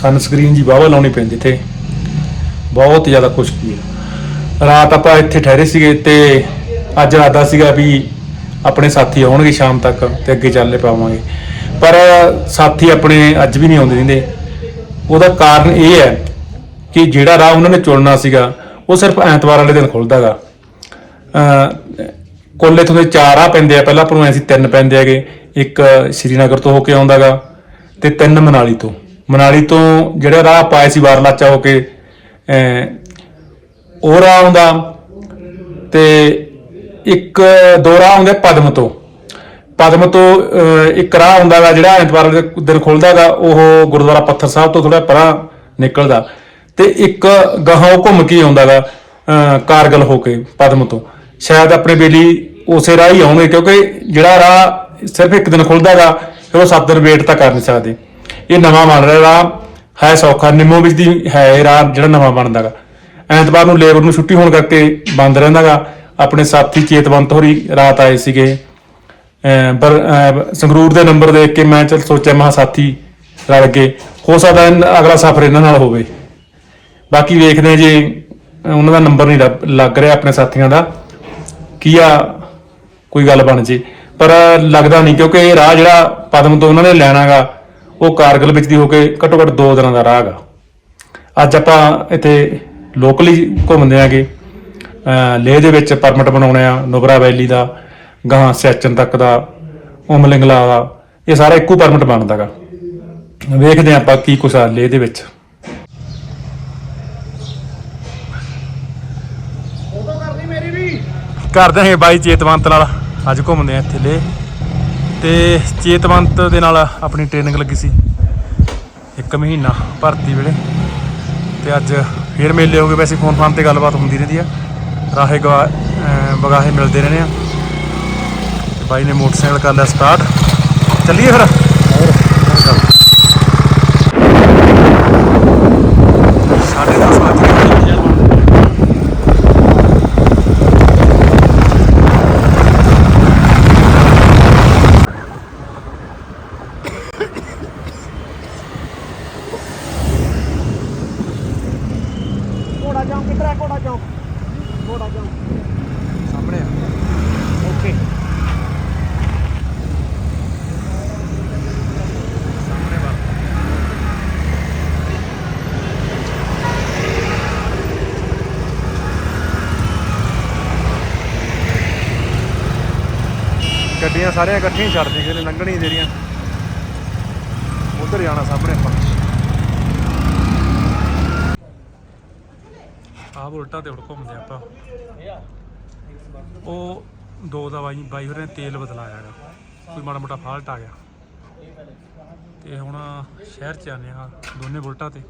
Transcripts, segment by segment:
Sunscreen ਜੀ ਬਾਵਾ ਲਾਉਣੀ ਪੈਂਦੀ ਇੱਥੇ। ਬਹੁਤ ਜ਼ਿਆਦਾ ਖੁਸ਼ਕੀ ਹੈ ਰਾਤ ਆਪਾਂ ਇੱਥੇ ਠਹਿਰੇ ਸੀਗੇ ਤੇ ਅੱਜ ਇਰਾਦਾ ਸੀਗਾ ਵੀ ਆਪਣੇ ਸਾਥੀ ਆਉਣਗੇ ਸ਼ਾਮ ਤੱਕ ਤੇ ਅੱਗੇ ਚੱਲੇ ਪਾਵਾਂਗੇ। ਪਰ ਸਾਥੀ ਆਪਣੇ ਅੱਜ ਵੀ ਨਹੀਂ ਆਉਂਦੇ ਰਹਿੰਦੇ ਉਹਦਾ ਕਾਰਨ ਇਹ ਹੈ ਕਿ ਜਿਹੜਾ ਰਾਹ ਉਹਨਾਂ ਨੇ ਚੁਣਨਾ ਸੀਗਾ, ਉਹ ਸਿਰਫ ਐਤਵਾਰ ਵਾਲੇ ਦਿਨ ਖੁੱਲਦਾਗਾ। ਅ ਕੋਲੇ ਤੋਂ ਦੇ ਚਾਰ ਰਾਹ ਪੈਂਦੇ ਆ, ਪਹਿਲਾਂ ਆਪਾਂ ਨੂੰ ਤਿੰਨ ਪੈਂਦੇ ਹੈਗੇ। ਇੱਕ ਸ਼੍ਰੀਨਗਰ ਤੋਂ ਹੋ ਕੇ ਆਉਂਦਾਗਾ ਤੇ ਤਿੰਨ ਮਨਾਲੀ ਤੋਂ। ਮਨਾਲੀ ਤੋਂ ਜਿਹੜਾ ਰਾਹ ਪਾਇਆ ਸੀ ਵਾਰਨਾਚਾ ਹੋ ਕੇ ਉਹ ਰਾਹ ਆਉਂਦਾ ਤੇ ਇੱਕ, ਦੋ ਰਾਹ ਆਉਂਦੇ ਪਦਮ ਤੋਂ। ਪਦਮ ਤੋਂ ਇੱਕ ਰਾਹ ਆਉਂਦਾ ਗਾ ਜਿਹੜਾ ਐਤਵਾਰ ਦੇ ਦਿਨ ਖੁੱਲਦਾਗਾ ਉਹ ਗੁਰਦੁਆਰਾ ਪੱਥਰ ਸਾਹਿਬ ਤੋਂ ਥੋੜਾ ਪਰਾਂ ਨਿਕਲਦਾ। ਤੇ ਇੱਕ ਗਾਹਾਂ ਉਹ ਘੁੰਮ ਕੇ ਆਉਂਦਾਗਾ ਕਾਰਗਲ ਹੋ ਕੇ ਪਦਮ ਤੋਂ। ਸ਼ਾਇਦ ਆਪਣੇ ਬੇਲੀ ਉਸੇ ਰਾਹ ਹੀ ਆਉਣਗੇ ਕਿਉਂਕਿ ਜਿਹੜਾ ਰਾਹ ਸਿਰਫ ਇੱਕ ਦਿਨ ਖੁੱਲਦਾਗਾ ਫਿਰ ਉਹ ਸੱਤ ਦਿਨ ਵੇਟ ਤਾਂ ਕਰ ਨਹੀਂ ਸਕਦੇ। ਇਹ ਨਵਾਂ ਬਣ ਰਿਹਾ ਰਾਹ। ਹੈ ਸੌਖਾ। ਨਿੰਮੋ ਵਿੱਚ ਦੀ ਹੈ ਇਹ ਰਾਹ ਜਿਹੜਾ ਨਵਾਂ ਬਣਦਾਗਾ। ਐਤਵਾਰ ਨੂੰ ਲੇਬਰ ਨੂੰ ਛੁੱਟੀ ਹੋਣ ਕਰਕੇ ਬੰਦ ਰਹਿੰਦਾਗਾ। ਆਪਣੇ ਸਾਥੀ ਚੇਤਵੰਤ ਹੋਰੀ ਰਾਤ ਆਏ ਸੀਗੇ। ਅਹ ਪਰ ਸੰਗਰੂਰ ਦੇ ਨੰਬਰ ਦੇਖ ਕੇ ਮੈਂ ਚਲ ਸੋਚਿਆ ਮਹਾ ਸਾਥੀ ਰਲ ਕੇ, ਹੋ ਸਕਦਾ ਅਗਲਾ ਸਫ਼ਰ ਇਹਨਾਂ ਨਾਲ ਹੋਵੇ। ਬਾਕੀ ਵੇਖਦੇ ਜੇ ਉਹਨਾਂ ਦਾ ਨੰਬਰ ਨਹੀਂ ਲੱਭ- ਲੱਗ ਰਿਹਾ ਆਪਣੇ ਸਾਥੀਆਂ ਦਾ। ਕੀ ਆ, ਕੋਈ ਗੱਲ ਬਣ ਜੇ। ਪਰ ਲੱਗਦਾ ਨਹੀਂ, ਕਿਉਂਕਿ ਇਹ ਰਾਹ ਜਿਹੜਾ ਪਦਮ ਤੋਂ ਉਹਨਾਂ ਨੇ ਲੈਣਾਗਾ ਉਹ ਕਾਰਗਲ ਵਿੱਚ ਦੀ ਹੋ ਕੇ ਘੱਟੋ ਘੱਟ 2 ਦਿਨਾਂ ਦਾ ਰਾਹ ਗਾ ਅੱਜ ਆਪਾਂ ਇੱਥੇ ਲੋਕਲੀ ਘੁੰਮਦੇ ਆਂਗੇ। ਲੇਹ ਦੇ ਵਿੱਚ ਪਰਮਿਟ ਬਣਾਉਣੇ ਆ ਨੁਬਰਾ ਵੈਲੀ ਦਾ ਗਾਂ ਸੈਚਨ ਤੱਕ ਦਾ ਉਮਲਿੰਗਲਾ ਦਾ ਇਹ ਸਾਰਾ ਇੱਕੋ ਪਰਮਿਟ ਬਣਦਾਗਾ ਵੇਖਦੇ ਆਪਾਂ ਕੀ ਕੁਛ ਆ ਲੇਹ ਦੇ ਵਿੱਚ। ਕਰਦੇ ਹਾਂ ਬਾਈ ਚੇਤਵੰਤ ਨਾਲ ਅੱਜ ਘੁੰਮਦੇ ਆ ਇੱਥੇ ਲੇਹ। ਤੇ ਚੇਤਵੰਤ ਦੇ ਨਾਲ ਆਪਣੀ ਟ੍ਰੇਨਿੰਗ ਲੱਗੀ ਸੀ। ਇੱਕ ਮਹੀਨਾ ਭਰਤੀ ਵੇਲੇ। ਤੇ ਅੱਜ ਫੇਰ ਮੇਲੇ ਹੋ ਗਏ। ਵੈਸੇ ਫੋਨ ਫਾਨ ਤੇ ਗੱਲਬਾਤ ਹੁੰਦੀ ਰਹਿੰਦੀ ਆ। ਰਾਹੇ ਗਵਾ, ਅਹ, ਬਗਾਹੇ ਮਿਲਦੇ ਰਹਿੰਦੇ ਆ। ਤੇ ਬਾਈ ਨੇ ਮੋਟਰਸਾਈਕਲ ਕਰ ਲਿਆ ਸਟਾਰਟ ਚੱਲੀਏ ਫਿਰ ਚਲੋ। ਸਾਢੇ ਦਸ ਵੱਜ ਗਏ ਘੋੜਾ ਚੌਂਕ ਕਿੱਧਰ ਹੈ ਘੋੜਾ ਚੌਂਕ ਘੋੜਾ ਚੌਂਕ ਸਾਹਮਣੇ ਆ ਓਕੇ ਸਾਹਮਣੇ ਵਾ ਗੱਡੀਆਂ ਸਾਰੀਆਂ ਇਕੱਠੀਆਂ ਹੀ ਛੱਡ ਕਿਸੇ ਨੇ ਲੰਘਣੀ ਜਿਹੜੀਆਂ। ਉਧਰ ਜਾਣਾ ਸਾਹਮਣੇ ਆਪਾਂ। ਆਹ ਉਲਟਾ ਤੇ ਹੁਣ ਘੁੰਮਦੇ ਆਪਾਂ। ਉਹ ਦੋ ਦਾ ਬਾਈ ਬਾਈ ਹੋਰਾਂ ਨੇ ਤੇਲ ਬਦਲਾਇਆ ਹੈਗਾ। ਕੋਈ ਮਾੜਾ ਮੋਟਾ ਫਾਲਟ ਆ ਗਿਆ। ਤੇ ਹੁਣ ਸ਼ਹਿਰ ਚ ਆਨੇ ਆ ਦੋਨੇ ਬੁਲਟਾਂ ਤੇ।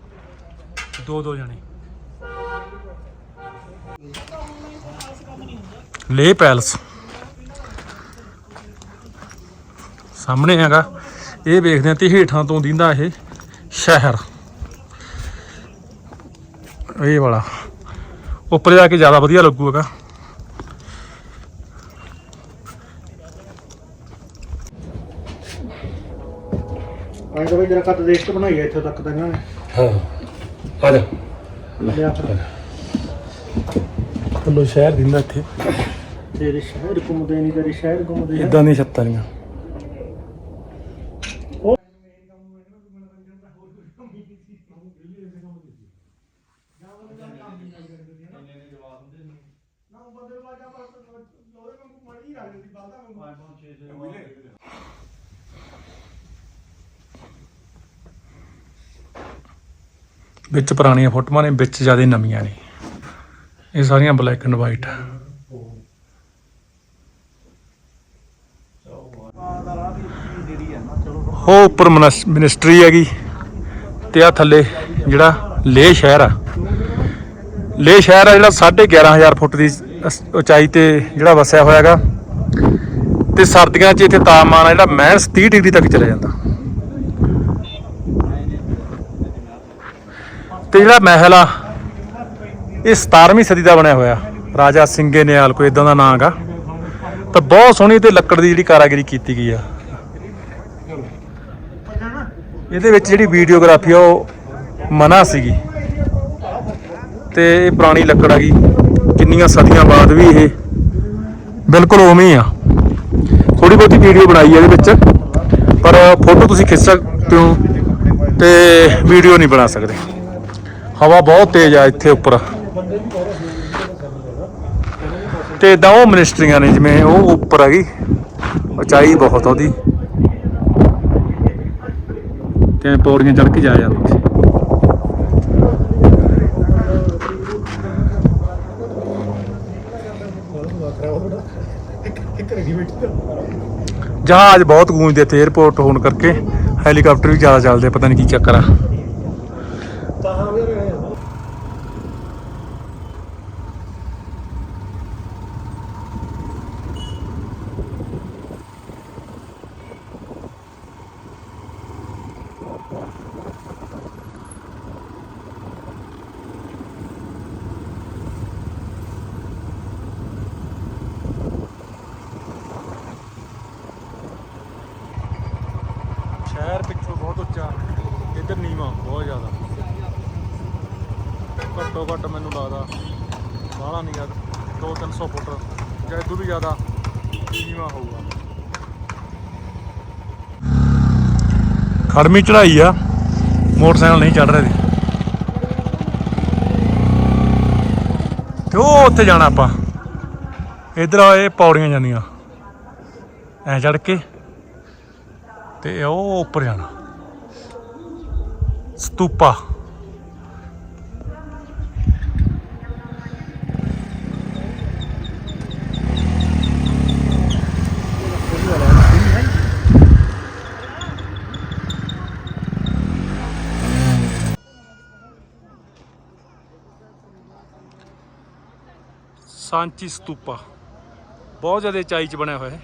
ਦੋ ਦੋ ਜਣੇ। ਲੇ ਪੈਲਸ। ਸਾਹਮਣੇ ਹੈਗਾ। ਇਹ ਵੇਖਦੇ ਆ ਤੇ ਹੇਠਾਂ ਤੋਂ ਦਿੰਦਾ ਇਹ ਸ਼ਹਿਰ। ਇਹ ਵਾਲਾ। ਉੱਪਰ ਜਾ ਕੇ ਜ਼ਿਆਦਾ ਵਧੀਆ ਲੱਗੂਗਾ। ਆਏ ਤਾਂ ਬਈ ਜਰਾ ਕੱਟ ਦੇਖ ਕੇ ਬਣਾਈ ਇੱਥੇ ਤੱਕ ਤਾਂ ਇਹਨਾਂ ਨੇ ਹਾਂ। ਆ ਜਾ। ਲਿਆ ਫਿਰ। ਥੱਲੋਂ ਸ਼ਹਿਰ ਦਿੰਦਾ ਇੱਥੇ। ਤੇਰੇ ਸ਼ਹਿਰ ਘੁੰਮਦੇ ਨਹੀਂ ਤੇਰੇ ਸ਼ਹਿਰ ਘੁੰਮਦੇ। ਇਦਾਂ ਛੱਤਾਂ ਵਿੱਚ ਪੁਰਾਣੀਆਂ ਫੋਟੋਆਂ ਨੇ, ਵਿੱਚ ਜ਼ਿਆਦਾ ਨਵੀਆਂ ਨੇ। ਇਹ ਸਾਰੀਆਂ ਬਲੈਕ ਐਂਡ ਵਾਈਟ ਆ ਉਹ ਉੱਪਰ ਮਨਸ- ਮਿਨਿਸਟਰੀ ਹੈਗੀ ਤੇ ਆ ਥੱਲੇ ਜਿਹੜਾ ਲੇਹ ਸ਼ਹਿਰ ਆ। ਲੇਹ ਸ਼ਹਿਰ ਆ ਜਿਹੜਾ 11500 ਫੁੱਟ ਦੀ ਅਸ- ਉਚਾਈ ਤੇ ਜਿਹੜਾ ਵਸਿਆ ਹੋਇਆ ਹੈਗਾ। ਤੇ ਸਰਦੀਆਂ 'ਚ ਇੱਥੇ ਤਾਪਮਾਨ ਆ ਜਿਹੜਾ ਮਹਿਜ਼ 30 ਡਿਗਰੀ ਤੱਕ ਚਲਾ ਜਾਂਦਾ। ਤੇ ਜਿਹੜਾ ਮਹਿਲ ਆ, ਇਹ 17ਵੀਂ ਸਦੀ ਦਾ ਬਣਿਆ ਹੋਇਆ। ਰਾਜਾ ਸਿੰਘੇ ਨਿਆਲ ਕੋਈ ਇਦਾਂ ਦਾ ਨਾਂ ਹੈਗਾ। ਤਾਂ ਬਹੁਤ ਸੋਹਣੀ ਤੇ ਲੱਕੜ ਦੀ ਜਿਹੜੀ ਕਾਰਾਗਰੀ ਕੀਤੀ ਗਈ ਆ। ਇਹਦੇ ਵਿੱਚ ਜਿਹੜੀ ਵੀਡੀਓਗ੍ਰਾਫੀ ਆ, ਉਹ ਮਨਾ ਸੀਗੀ। ਤੇ ਇਹ ਪੁਰਾਣੀ ਲੱਕੜ ਹੈਗੀ ਕਿੰਨੀਆਂ ਸਦੀਆਂ ਬਾਅਦ ਵੀ ਇਹ ਬਿਲਕੁਲ ਉਵੇਂ ਹੀ ਆ। ਥੋੜੀ ਬਹੁਤੀ ਵੀਡੀਓ ਬਣਾਈ ਹੈ ਇਹਦੇ ਵਿੱਚ, ਪਰ ਫੋਟੋ ਤੁਸੀਂ ਖਿੱਚ ਸਕਦੇ ਹੋ ਤੇ ਵੀਡੀਓ ਨਹੀਂ ਬਣਾ ਸਕਦੇ। ਹਵਾ ਬਹੁਤ ਤੇਜ਼ ਆ ਇੱਥੇ ਉੱਪਰ। ਤੇ ਇਦਾਂ ਉਹ ਮਿਨਿਸਟਰੀਆਂ ਨੇ ਜਿਵੇਂ ਉਹ ਉੱਪਰ ਹੈਗੀ, ਉਚਾਈ ਬਹੁਤ ਉਹਦੀ। ਤੇ ਪੌੜੀਆਂ ਚੜ੍ਹ ਕੇ ਜਾ ਜਾਂਦਾ ਜਹਾਜ਼ ਬਹੁਤ ਗੂੰਜਦੇ ਇੱਥੇ 에어ਪੋਰਟ ਹੋਣ ਕਰਕੇ ਹੈਲੀਕਾਪਟਰ ਵੀ ਜ਼ਿਆਦਾ ਚੱਲਦੇ ਪਤਾ ਨਹੀਂ ਕੀ ਚੱਕਰ ਆ ਸ਼ਹਿਰ ਪਿੱਛੋਂ ਬਹੁਤ ਉੱਚਾ ਇੱਧਰ ਨੀਵਾਂ ਬਹੁਤ ਜ਼ਿਆਦਾ ਘੱਟੋ ਘੱਟ ਮੈਨੂੰ ਲੱਗਦਾ ਬਾਹਲਾ ਨਹੀਂ ਗਾ 2-300 ਫੁੱਟ, ਜਾਂ ਇਦੋਂ ਵੀ ਜ਼ਿਆਦਾ ਨੀਵਾਂ ਹੋਊਗਾ। ਖੜਮੀ ਚੜਾਈ ਆ, ਮੋਟਰਸਾਈਕਲ ਨਹੀਂ ਚੜ ਰਹੇ ਸੀ ਤੇ ਉਹ ਉੱਥੇ ਜਾਣਾ ਆਪਾਂ। ਇਧਰ ਇਹ ਪੌੜੀਆਂ ਜਾਂਦੀਆਂ। ਐ ਚੜ ਕੇ ਤੇ ਉਹ ਉੱਪਰ ਜਾਣਾ। ਸਤੂਪਾ। ਸਾਂਚੀ ਸਤੂਪਾ ਬਹੁਤ ਜ਼ਿਆਦਾ ਉਚਾਈ ਚ ਬਣਿਆ ਹੋਇਆ ਹੈ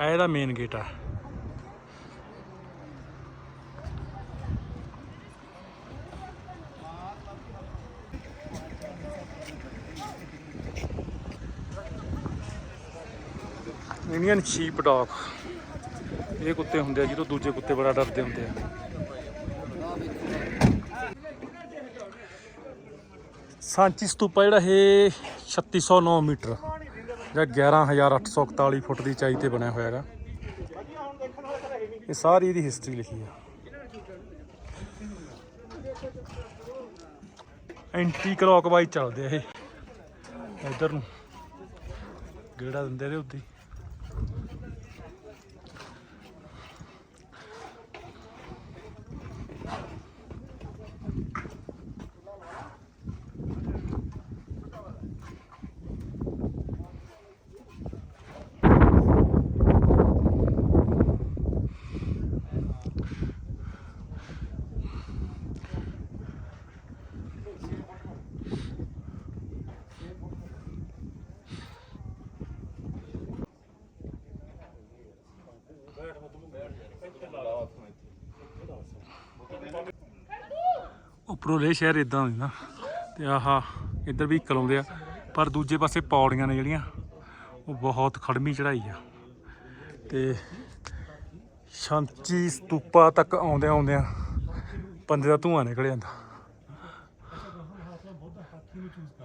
ਇਹ ਇਹਦਾ ਮੇਨ ਗੇਟ ਆ। ਇੰਡੀਅਨ ਸ਼ੀਪ ਡੌਗ ਇਹ ਕੁੱਤੇ ਹੁੰਦੇ ਆ ਜਿਹਨੂੰ ਦੂਜੇ ਕੁੱਤੇ ਬੜਾ ਡਰਦੇ ਹੁੰਦੇ ਆ। ਸਾਂਚੀ ਸਤੂਪਾ ਜਿਹੜਾ ਇਹ 3609 ਮੀਟਰ ਜਾਂ 11841 ਫੁੱਟ ਦੀ ਚਾਈ ਤੇ ਬਣਿਆ ਹੋਇਆ ਹੈਗਾ। ਇਹ ਸਾਰੀ ਇਹਦੀ ਹਿਸਟਰੀ ਲਿਖੀ ਆ ਐਂਟੀ ਕਲੌਕਵਾਈਜ਼ ਚੱਲਦੇ ਆ ਇਹ। ਇਧਰ ਨੂੰ ਗੇੜਾ ਦਿੰਦੇ ਨੇ ਉੱਦੀ ਉੱਪਰੋਂ ਲੈ ਸ਼ਹਿਰ ਇਦਾਂ ਹੁੰਦਾ। ਤੇ ਆਹਾ ਇੱਧਰ ਵੀ ਆਉਂਦੇ ਆ। ਪਰ ਦੂਜੇ ਪਾਸੇ ਪੌੜੀਆਂ ਨੇ ਜਿਹੜੀਆਂ ਉਹ ਬਹੁਤ ਖੜਮੀ ਚੜਾਈ ਆ। ਤੇ ਸ਼ਾਂਚੀ ਸਤੂਪਾ ਤੱਕ ਆਉਂਦੇ ਆਉਂਦੇ ਆ ਬੰਦੇ ਦਾ ਧੂਆਂ ਨਿਕਲ ਜਾਂਦਾ।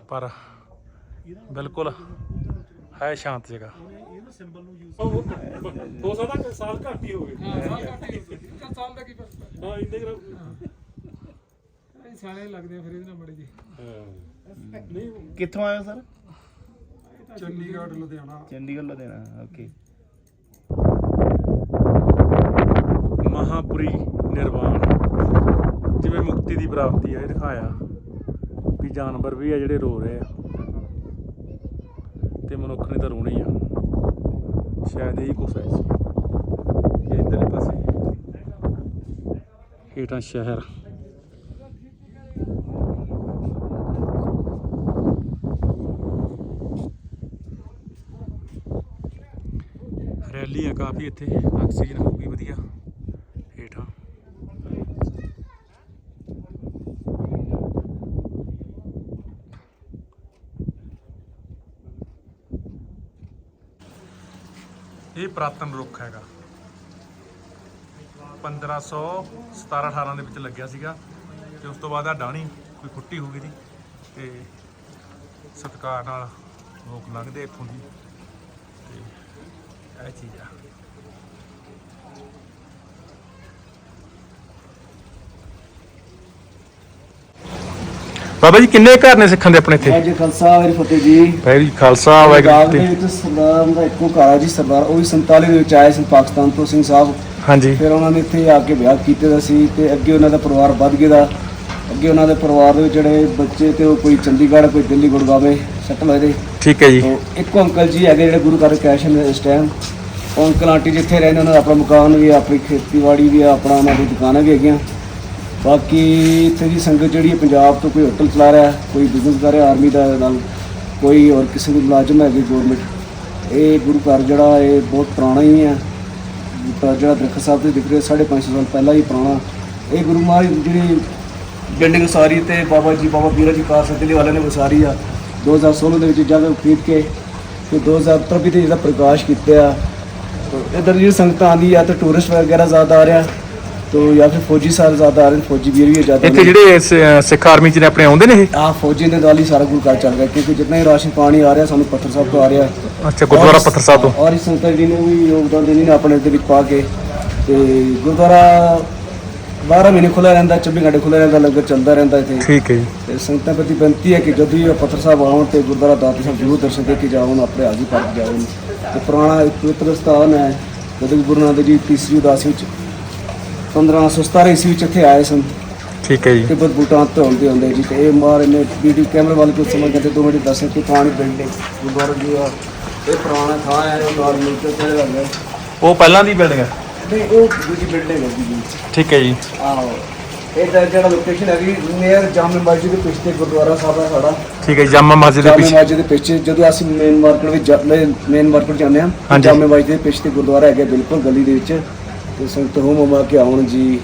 ਪਰ ਬਿਲਕੁਲ ਹੈ ਸ਼ਾਂਤ ਜਗ੍ਹਾ। ਹੋ ਸਕਦਾ ਕਿ ਸਾਲ ਘੱਟ ਹੀ ਹੋਵੇ। ਸਾਲ ਦਾ ਕੀ ਫ਼ਰਕ? ਹਾਂ ਇੰਨੇ ਸਾਲੇ ਲੱਗਦੇ ਆ ਫਿਰ ਇਹਦੇ ਨਾਲ ਮੜੇ ਜੀ ਨਹੀਂ ਕਿੱਥੋਂ ਆਏ ਹੋ ਸਰ? ਚੰਡੀਗੜ੍ਹ ਲੁਧਿਆਣਾ। ਚੰਡੀਗੜ੍ਹ ਲੁਧਿਆਣਾ ਓਕੇ। ਮਹਾਪੁਰੀ ਨਿਰਵਾਣ। ਜਿਵੇਂ ਮੁਕਤੀ ਦੀ ਪ੍ਰਾਪਤੀ ਆ ਇਹ ਦਿਖਾਇਆ। ਵੀ ਜਾਨਵਰ ਵੀ ਆ ਜਿਹੜੇ ਰੋ ਰਹੇ ਆ। ਤੇ ਮਨੁੱਖ ਨੇ ਤਾਂ ਰੋਣਾ ਹੀ ਆ। ਸ਼ਾਇਦ ਇਹੀ ਕੁਛ ਹੈ ਇਸ 'ਚ। ਇਹ ਇੱਧਰਲੇ ਪਾਸੇ। ਹੇਠਾਂ ਸ਼ਹਿਰ ਹਰਿਆਲੀ ਆ ਕਾਫੀ ਇੱਥੇ ਆਕਸੀਜਨ ਹੋਊਗੀ, ਵਧੀਆ। ਹੇਠਾਂ। ਇਹ ਪ੍ਰਾਤਨ ਰੁੱਖ ਹੈਗਾ। 1517 18 ਦੇ ਵਿੱਚ ਲੱਗਿਆ ਸੀਗਾ ਤੇ ਉਸ ਤੋਂ ਬਾਅਦ ਆ ਡਾਣੀ ਕੋਈ ਫੁੱਟੀ ਹੋ ਗਈ ਦੀ ਤੇ ਸਤਕਾਰ ਨਾਲ ਲੋਕ ਲੰਘਦੇ ਇੱਥੋਂ ਦੀ। ਤੇ ਇਹ ਚੀਜ਼ ਆ। ਬਾਬਾ ਜੀ ਕਿੰਨੇ ਘਰ ਨੇ ਸਿੱਖਾਂ ਦੇ ਆਪਣੇ ਇੱਥੇ? ਅੱਜ ਖਾਲਸਾ ਵਾਹਿਗੁਰੂ ਫਤਿਹ ਜੀ। ਵਾਹਿਗੁਰੂ ਜੀ ਖਾਲਸਾ ਵਾਹਿਗੁਰੂ ਦੇ ਜੀ ਵਿੱਚ ਸਰਦਾਰ ਦਾ ਇੱਕੋ ਘਰ ਜੀ ਸਰਦਾਰ ਉਹ ਵੀ 47 ਦੇ ਵਿੱਚ ਆਏ ਸੀ ਪਾਕਿਸਤਾਨ ਤੋਂ ਸਿੰਘ ਸਾਹਿਬ। ਹਾਂਜੀ। ਫਿਰ ਉਹਨਾਂ ਨੇ ਇੱਥੇ ਆ ਕੇ ਵਿਆਹ ਕੀਤੇ ਦਾ ਸੀ ਤੇ ਅੱਗੇ ਉਹਨਾਂ ਦਾ ਪਰਿਵਾਰ ਵੱਧ ਗਿਆ ਦਾ। ਅੱਗੇ ਉਹਨਾਂ ਦੇ ਪਰਿਵਾਰ ਦੇ ਜਿਹੜੇ ਬੱਚੇ ਤੇ ਉਹ ਕੋਈ ਚੰਡੀਗੜ੍ਹ ਕੋਈ ਦਿੱਲੀ ਗੁੜਗਾਵੇ ਸੈਟਲ ਹੋਏ ਦੇ। ਠੀਕ ਹੈ ਜੀ। ਤੋ ਇੱਕੋ ਅੰਕਲ ਜੀ ਹੈਗੇ ਜਿਹੜੇ ਗੁਰੂ ਘਰ ਕੈਸ਼ ਨੇ ਇਸ ਟਾਈਮ ਉਹ ਅੰਕਲ ਆਂਟੀ ਜਿੱਥੇ ਰਹਿੰਦੇ ਉਹਨਾਂ ਦਾ ਆਪਣਾ ਮਕਾਨ ਵੀ ਆਪਣੀ ਖੇਤੀਬਾੜੀ ਵੀ ਆ ਆਪਣਾ ਉਹਨਾਂ ਦੀ ਦੁਕਾਨਾਂ ਵੀ ਹੈਗੀਆਂ। ਬਾਕੀ ਇੱਥੇ ਦੀ ਸੰਗਤ ਜਿਹੜੀ ਹੈ ਪੰਜਾਬ ਤੋਂ ਕੋਈ ਹੋਟਲ ਚਲਾ ਰਿਹਾ, ਕੋਈ ਬਿਜ਼ਨਸ ਕਰ ਰਿਹਾ ਆਰਮੀ ਦਾ ਨਾਲ ਕੋਈ ਹੋਰ ਕਿਸੇ ਨੂੰ ਮੁਲਾਜ਼ਮ ਹੈਗੀ ਗਵਰਨਮੈਂਟ ਇਹ ਗੁਰੂ ਘਰ ਜਿਹੜਾ ਇਹ ਬਹੁਤ ਪੁਰਾਣਾ ਹੀ ਹੈ। ਜਿਹੜਾ ਦਰਖਤ ਸਾਹਿਬ ਤੇ ਦਿਖ ਰਿਹਾ 550 ਸਾਲ ਪਹਿਲਾਂ ਹੀ ਪੁਰਾਣਾ। ਇਹ ਗੁਰੂ ਮਹਾਰਾਜ ਜਿਹੜੀ ਬਿਲਡਿੰਗ ਸਾਰੀ ਤੇ ਬਾਬਾ ਜੀ, ਬਾਬਾ ਵੀਰਾ ਜੀ ਕਾਰ ਸਤਿਲੇ ਵਾਲਿਆਂ ਨੇ ਵਸਾਰੀ ਆ 2016 ਦੇ ਵਿੱਚ ਜਗ੍ਹਾ ਖਰੀਦ ਕੇ ਤੇ 2023 ਤੇ ਜਿਹੜਾ ਪ੍ਰਕਾਸ਼ ਕੀਤਾ। ਆ ਤੋ ਇਧਰ ਜਿਹੜੀ ਸੰਗਤਾਂ ਆਉਂਦੀ ਆ ਤੇ ਟੂਰਿਸਟ ਵਗੈਰਾ ਜ਼ਿਆਦਾ ਆ ਰਿਹਾ। ਤੋ ਜਾਂ ਫਿਰ ਫੌਜੀ ਸਾਹਿਬ ਜ਼ਿਆਦਾ ਆ ਰਹੇ ਨੇ ਫੌਜੀ ਵੀਰ ਵੀ ਜ਼ਿਆਦਾ ਇੱਥੇ ਜਿਹੜੇ ਸ- ਸਿੱਖ ਆਰਮੀ ਚ ਨੇ ਆਪਣੇ ਆਉਂਦੇ ਨੇ ਇਹ? ਆ ਫੌਜੀ ਦੇ ਨਾਲ ਹੀ ਸਾਰਾ ਗੁਰੂ ਘਰ ਚੱਲ ਰਿਹਾ ਕਿਉਂਕਿ ਜਿੰਨਾ ਹੀ ਰਾਸ਼ਨ ਪਾਣੀ ਆ ਰਿਹਾ ਸਾਨੂੰ ਪੱਥਰ ਸਾਹਿਬ ਤੋਂ ਆ ਰਿਹਾ। ਅੱਛਾ ਗੁਰਦੁਆਰਾ ਪੱਥਰ ਸਾਹਿਬ ਤੋਂ? ਔਰ ਇਸ ਸੰਗਤ ਜੀ ਨੇ ਵੀ ਯੋਗਦਾਨ ਦੇਣੀ ਨੇ ਆਪਣੇ ਦੇ ਵਿੱਚ ਪਾ ਕੇ ਤੇ ਗੁਰਦੁਆਰਾ 12 ਮਹੀਨੇ ਖੁੱਲਾ ਰਹਿੰਦਾ 24 ਘੰਟੇ ਖੁੱਲਾ ਰਹਿੰਦਾ ਲੰਗਰ ਚੱਲਦਾ ਰਹਿੰਦਾ ਇੱਥੇ। ਠੀਕ ਹੈ ਜੀ। ਤੇ ਸੰਗਤਾਂ ਪ੍ਰਤੀ ਬੇਨਤੀ ਹੈ ਕਿ ਜਦੋਂ ਵੀ ਇਹ ਪੱਥਰ ਸਾਹਿਬ ਆਉਣ ਤੇ ਗੁਰਦੁਆਰਾ ਦਾਤੀ ਸਾਹਿਬ ਜ਼ਰੂਰ ਦਰਸ਼ਨ ਦੇ ਕੇ ਜਾਵਣ ਆਪਣੇ ਹਾਜ਼ਰ ਕਰਕੇ ਜਾਵਣ ਤੇ ਪੁਰਾਣਾ ਇੱਕ ਪਵਿੱਤਰ ਸਥਾਨ ਹੈ ਜਦੋਂ ਕਿ ਗੁਰੂ ਨਾਨਕ ਦੇਵ ਜੀ ਤੀਸਰੀ ਉਦਾਸੀ ਵਿੱਚ 1517 ਈਸਵੀ ਵਿੱਚ ਇੱਥੇ ਆਏ ਸਨ। ਠੀਕ ਹੈ ਜੀ। ਤਿੱਬਤ ਭੂਟਾਨ ਤੋਂ ਆਉਂਦੇ ਹੁੰਦੇ ਜੀ ਤੇ ਇਹ ਮਾਰ ਨੇ ਵੀਡੀਓ ਕੈਮਰੇ ਵਾਲੇ ਕੋਲ ਸਮਝ ਕਹਿੰਦੇ ਦੋ ਮਿੰਟ ਦੱਸੇ ਕਿ ਪੁਰਾਣੀ ਬਿਲਡਿੰਗ ਗੁਰਦੁਆਰਾ ਜੀ ਆ। ਇਹ ਪੁਰਾਣਾ ਥਾਂ ਹੈ ਉਹ ਨਾਲ ਮਿਲ ਕੇ ਚਲੇ ਜਾਂਦੇ ਉਹ ਪਹਿਲਾਂ ਦੀ ਬਿਲਡਿੰਗ ਹੈ? ਨਹੀਂ ਉਹ ਦੂਜੀ ਬਿਲਡਿੰਗ ਹੈ ਜੀ। ਠੀਕ ਹੈ ਜੀ। ਆਹੋ। ਇਹ ਤਾਂ ਜਿਹੜਾ ਲੋਕੇਸ਼ਨ ਹੈਗੀ ਨੀਅਰ ਜਾਮੇ ਮਸਜਿਦ ਦੇ ਪਿੱਛੇ ਗੁਰਦੁਆਰਾ ਸਾਹਿਬ ਹੈ ਸਾਡਾ। ਠੀਕ ਹੈ ਜਾਮਾ ਮਸਜਿਦ ਦੇ ਜਾਮੇ ਪਿੱਛੇ। ਮਸਜਿਦ ਦੇ ਪਿੱਛੇ ਜਦੋਂ ਅਸੀਂ ਮੇਨ ਮਾਰਕੀਟ ਵਿੱਚ ਮੇਨ ਮਾਰਕੀਟ ਜਾਂਦੇ ਹਾਂ। ਜਾਮੇ ਮਸਜਿਦ ਦੇ ਪਿੱਛੇ ਤੇ ਗੁਰਦੁਆਰਾ ਹੈਗਾ ਬਿਲਕੁਲ ਗਲੀ ਦੇ ਵਿੱਚ। ਤੇ ਸੰਗਤ ਹੋ ਮਮਾ ਕੇ ਆਉਣ ਜੀ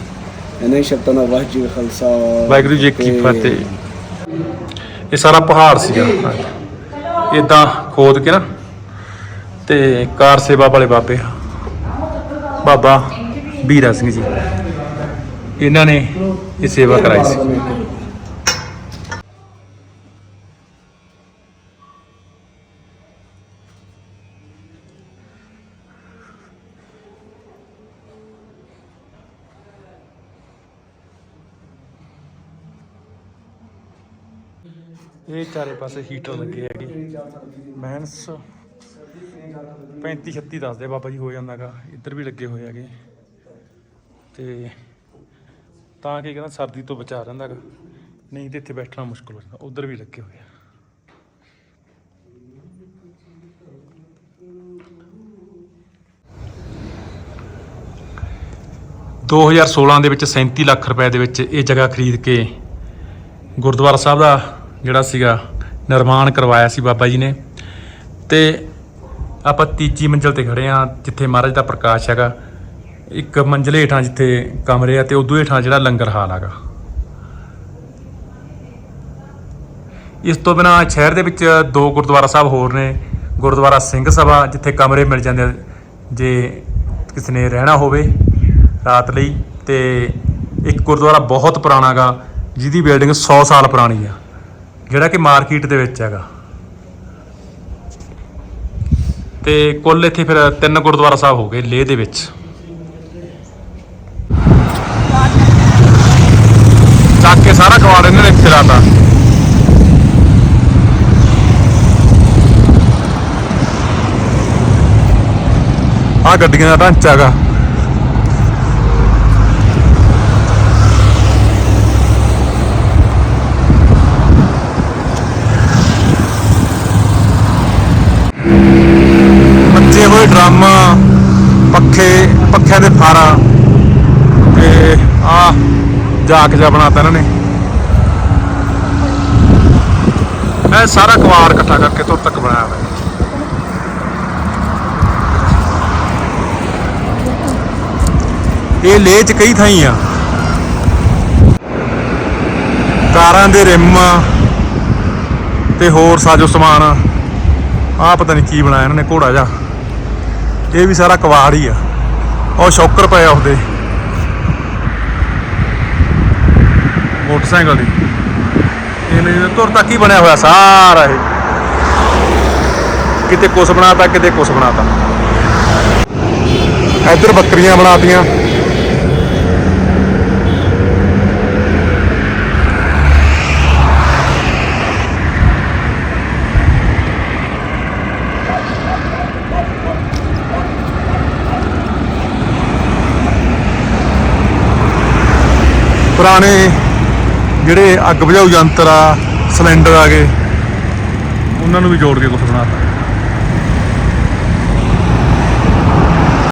ਇਹਨਾਂ ਹੀ ਸ਼ਬਦਾਂ ਨਾਲ ਵਾਹਿਗੁਰੂ ਜੀ ਕਾ ਖਾਲਸਾ ਵਾਹਿਗੁਰੂ ਜੀ ਕੀ ਫਤਿਹ। ਇਹ ਸਾਰਾ ਪਹਾੜ ਸੀਗਾ। ਇਦਾਂ ਖੋਦ ਕੇ ਨਾ ਤੇ ਕਾਰ ਸੇਵਾ ਵਾਲੇ ਬਾਬੇ ਬਾਬਾ ਵੀਰਾ ਸਿੰਘ ਜੀ। ਇਹਨਾਂ ਨੇ ਇਹ ਸੇਵਾ ਕਰਾਈ ਸੀ। ਇਹ ਚਾਰੇ ਪਾਸੇ ਹੀਟਰ ਲੱਗੇ ਹੈਗੇ। ਮੈਨਸ 35 36 ਦੱਸਦੇ ਬਾਬਾ ਜੀ, ਹੋ ਜਾਂਦਾਗਾ। ਇੱਧਰ ਵੀ ਲੱਗੇ ਹੋਏ ਹੈਗੇ। ਤੇ ਤਾਂ ਕਿ ਕਹਿੰਦਾ, ਸਰਦੀ ਤੋਂ ਬਚਾ ਰਹਿੰਦਾਗਾ। ਨਹੀਂ ਤੇ ਇੱਥੇ ਬੈਠਣਾ ਮੁਸ਼ਕਲ ਹੋ ਜਾਂਦਾ। ਉਧਰ ਵੀ ਲੱਗੇ ਹੋਏ ਆ। ਦੋ ਹਜ਼ਾਰ 16 ਦੇ ਵਿੱਚ 37 ਲੱਖ ਰੁਪਏ ਦੇ ਵਿੱਚ ਇਹ ਜਗ੍ਹਾ ਖਰੀਦ ਕੇ ਗੁਰਦੁਆਰਾ ਸਾਹਿਬ ਦਾ ਜਿਹੜਾ ਸੀਗਾ ਨਿਰਮਾਣ ਕਰਵਾਇਆ ਸੀ ਬਾਬਾ ਜੀ ਨੇ। ਤੇ ਆਪਾਂ ਤੀਜੀ ਮੰਜ਼ਲ ਤੇ ਖੜੇ ਆ ਜਿੱਥੇ ਮਹਾਰਾਜ ਦਾ ਪ੍ਰਕਾਸ਼ ਹੈਗਾ। ਇੱਕ ਮੰਜ਼ਲੇ ਹੇਠਾਂ ਜਿੱਥੇ ਕਮਰੇ ਆ ਤੇ ਉਦੋਂ ਹੇਠਾਂ ਜਿਹੜਾ ਲੰਗਰ ਹਾਲ ਹੈਗਾ। ਇਸ ਤੋਂ ਬਿਨਾ ਸ਼ਹਿਰ ਦੇ ਵਿੱਚ ਦੋ ਗੁਰਦੁਆਰਾ ਸਾਹਿਬ ਹੋਰ ਨੇ, ਗੁਰਦੁਆਰਾ ਸਿੰਘ ਸਭਾ, ਜਿੱਥੇ ਕਮਰੇ ਮਿਲ ਜਾਂਦੇ ਆ ਜੇ ਕਿਸੇ ਨੇ ਰਹਿਣਾ ਹੋਵੇ ਰਾਤ ਲਈ। ਤੇ ਇੱਕ ਗੁਰਦੁਆਰਾ ਬਹੁਤ ਪੁਰਾਣਾ ਗਾ ਜਿਹਦੀ ਬਿਲਡਿੰਗ 100 ਸਾਲ ਪੁਰਾਣੀ ਆ। ਜਿਹੜਾ ਕਿ ਮਾਰਕੀਟ ਦੇ ਵਿੱਚ ਹੈਗਾ। ਤੇ ਕੁੱਲ ਇੱਥੇ ਫਿਰ ਤਿੰਨ ਗੁਰਦੁਆਰਾ ਸਾਹਿਬ ਹੋ ਗਏ ਲੇਹ ਦੇ ਵਿੱਚ। ਚੱਕ ਕੇ ਸਾਰਾ ਕਵਾੜ ਇਹਨਾਂ ਨੇ ਇੱਥੇ ਲਾਤਾ ਆ ਗੱਡੀਆਂ ਦਾ ਢਾਂਚਾ ਹੈਗਾ। ਬੱਚੇ ਹੋਏ ਪੱਖੇ, ਪੱਖਿਆਂ ਦੇ ਫਾਰਾ। ਤੇ ਆ ਜਾਕ ਜਾ ਬਣਾਤਾ ਇਹਨਾਂ ਨੇ। ਇਹ ਸਾਰਾ ਕਵਾੜ ਇਕੱਠਾ ਕਰਕੇ ਤੁਰ ਤੱਕ ਬਣਾਇਆ ਹੋਇਆ। ਇਹ ਲੇਹ ਚ ਕਈ ਥਾਈ ਆ। ਕਾਰਾਂ ਦੇ ਰਿਮ ਤੇ ਹੋਰ ਸਾਜੋ ਸਮਾਨ ਆ। ਪਤਾ ਨਹੀਂ ਕੀ ਬਣਾਇਆ ਇਹਨਾਂ ਨੇ, ਘੋੜਾ ਜਾ ਇਹ ਵੀ ਸਾਰਾ ਕਵਾੜ ਹੀ ਆ। ਉਹ ਸ਼ੌਕਰ ਪਏ ਉਹਦੇ। ਮੋਟਰਸਾਈਕਲ ਦੀ। ਇਹਨੇ ਤੁਰ ਤੱਕ ਹੀ ਬਣਿਆ ਹੋਇਆ ਸਾਰਾ ਇਹ। ਕਿਤੇ ਕੁਛ ਬਣਾਤਾ, ਕਿਤੇ ਕੁਛ ਬਣਾਤਾ। ਇੱਧਰ ਬੱਕਰੀਆਂ ਬਣਾਤੀਆਂ। ਪੁਰਾਣੇ ਜਿਹੜੇ ਅੱਗ ਬੁਝਾਊ ਯੰਤਰ ਆ, ਸਿਲੰਡਰ ਆ ਗਏ, ਉਹਨਾਂ ਨੂੰ ਵੀ ਜੋੜ ਕੇ ਕੁਝ ਬਣਾਤਾ।